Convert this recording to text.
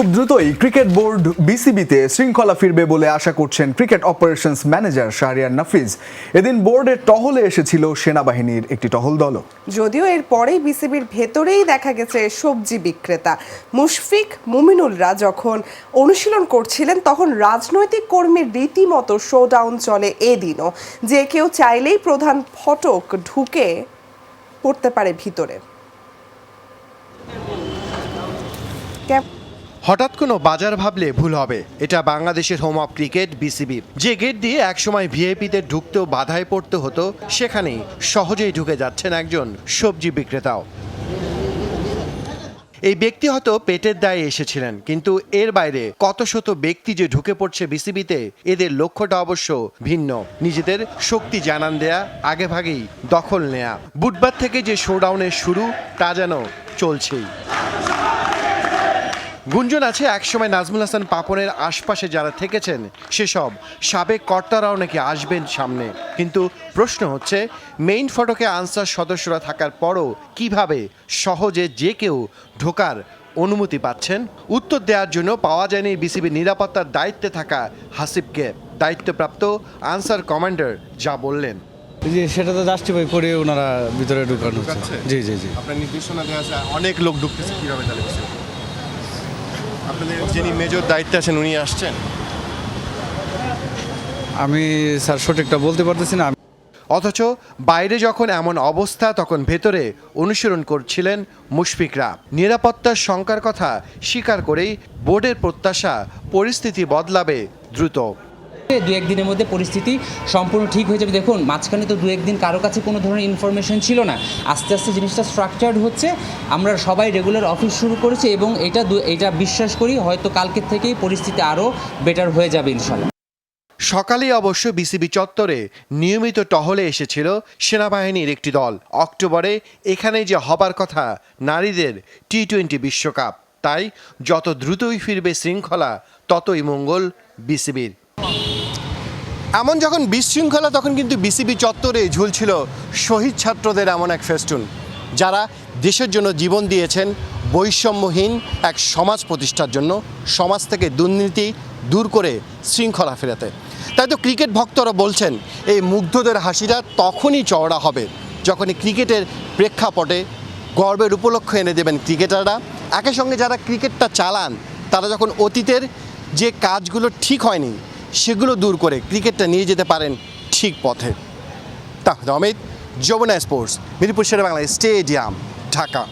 খুব দ্রুতই cricket board বিসিবিতে শৃঙ্খলা ফিরবে বলে আশা করছেন cricket operations manager Shahriar Nafees. এদিন বোর্ডের টহলে এসেছিল সেনাবাহিনীর একটি টহল দলও। যদিও এর পরেই বিসিবির ভেতরেই দেখা গেছে সবজি বিক্রেতা। মুশফিক মুমিনুলরা যখন অনুশীলন করছিলেন তখন রাজনৈতিক কর্মীর রীতিমতো শোডাউন চলে এদিনও। যে কেউ চাইলেই প্রধান ফটক ঢুকে পড়তে পারে ভিতরে। ক্যাপ- হঠাৎ কোনো বাজার ভাবলে ভুল হবে। এটা বাংলাদেশের হোম অফ ক্রিকেট বিসিবি যে গেট দিয়ে একসময় ভিআইপিদের ঢুকতেও বাধায় পড়তে হতো, সেখানেই সহজেই ঢুকে যাচ্ছেন একজন সবজি বিক্রেতাও। এই ব্যক্তি হয়তো পেটের দায়ে এসেছিলেন, কিন্তু এর বাইরে কত শত ব্যক্তি যে ঢুকে পড়ছে বিসিবিতে এদের লক্ষ্যটা অবশ্য ভিন্ন। নিজেদের শক্তি জানান দেয়া, আগেভাগেই দখল নেয়া। বুধবার থেকে যে শোডাউনের শুরু, তা যেন চলছেই। গুঞ্জন আছে একসময় নাজমুল হাসান পাপনের আশপাশে যারা থেকেছেন সেসব সাবেক কর্তারাও নাকি আসবেন সামনে। কিন্তু প্রশ্ন হচ্ছে মেইন ফটকে আনসার সদস্যরা থাকার পরও কীভাবে সহজে যে কেউ ঢোকার অনুমতি পাচ্ছেন? উত্তর দেওয়ার জন্য পাওয়া যায়নি বিসিবি নিরাপত্তার দায়িত্বে থাকা হাসিবকে। দায়িত্বপ্রাপ্ত আনসার কমান্ডার যা বললেন। জি সেটা তো জাস্টিফাই করে ওনারা ভিতরে ঢুকানো জি জি জি। আপনার নির্দেশনা দেওয়া আছে অনেক লোক ঢুকতেছে কীভাবে তাহলে? আপনাদের যিনি মেজর দায়িত্বে আছেন উনি আসছেন? আমি স্যার সঠিকটা বলতে পারতেছি না। অথচ বাইরে যখন এমন অবস্থা তখন ভেতরে অনুসরণ করছিলেন মুশফিকরা। নিরাপত্তার শঙ্কার কথা স্বীকার করেই বোর্ডের প্রত্যাশা পরিস্থিতি বদলাবে দ্রুত। দু একদিনের মধ্যে পরিস্থিতি সম্পূর্ণ ঠিক হয়ে যাবে। দেখুন, মাঝখানে তো দু একদিন কারও কাছে কোনো ধরনের ইনফরমেশন ছিল না। আস্তে আস্তে জিনিসটা স্ট্রাকচার্ড হচ্ছে। আমরা সবাই রেগুলার অফিস শুরু করেছি এবং এটা এটা বিশ্বাস করি, হয়তো কালকের থেকেই পরিস্থিতি আরও বেটার হয়ে যাবে ইনশাল্লাহ। সকালেই অবশ্য বিসিবি চত্বরে নিয়মিত টহলে এসেছিল সেনাবাহিনীর একটি দল। অক্টোবরে এখানেই যে হবার কথা, নারীদের টি টোয়েন্টি বিশ্বকাপ। তাই যত দ্রুতই ফিরবে শৃঙ্খলা, ততই মঙ্গল বিসিবির। এমন যখন বিশৃঙ্খলা, তখন কিন্তু বিসিবি চত্বরে ঝুলছিল শহীদ ছাত্রদের এমন এক ফেস্টুন, যারা দেশের জন্য জীবন দিয়েছেন বৈষম্যহীন এক সমাজ প্রতিষ্ঠার জন্য, সমাজ থেকে দুর্নীতি দূর করে শৃঙ্খলা ফেরাতে। তাই তো ক্রিকেট ভক্তরা বলছেন, এই মুগ্ধদের হাসিটা তখনই চওড়া হবে, যখনই ক্রিকেটের প্রেক্ষাপটে গর্বের উপলক্ষ এনে দেবেন ক্রিকেটাররা। একই সঙ্গে যারা ক্রিকেটটা চালান, তারা যখন অতীতের যে কাজগুলো ঠিক হয়নি সেগুলো দূর করে ক্রিকেটটা নিয়ে যেতে পারেন ঠিক পথে। তাহলে অমিত, যমুনা স্পোর্টস, মিরপুর শেরে বাংলা স্টেডিয়াম, ঢাকা।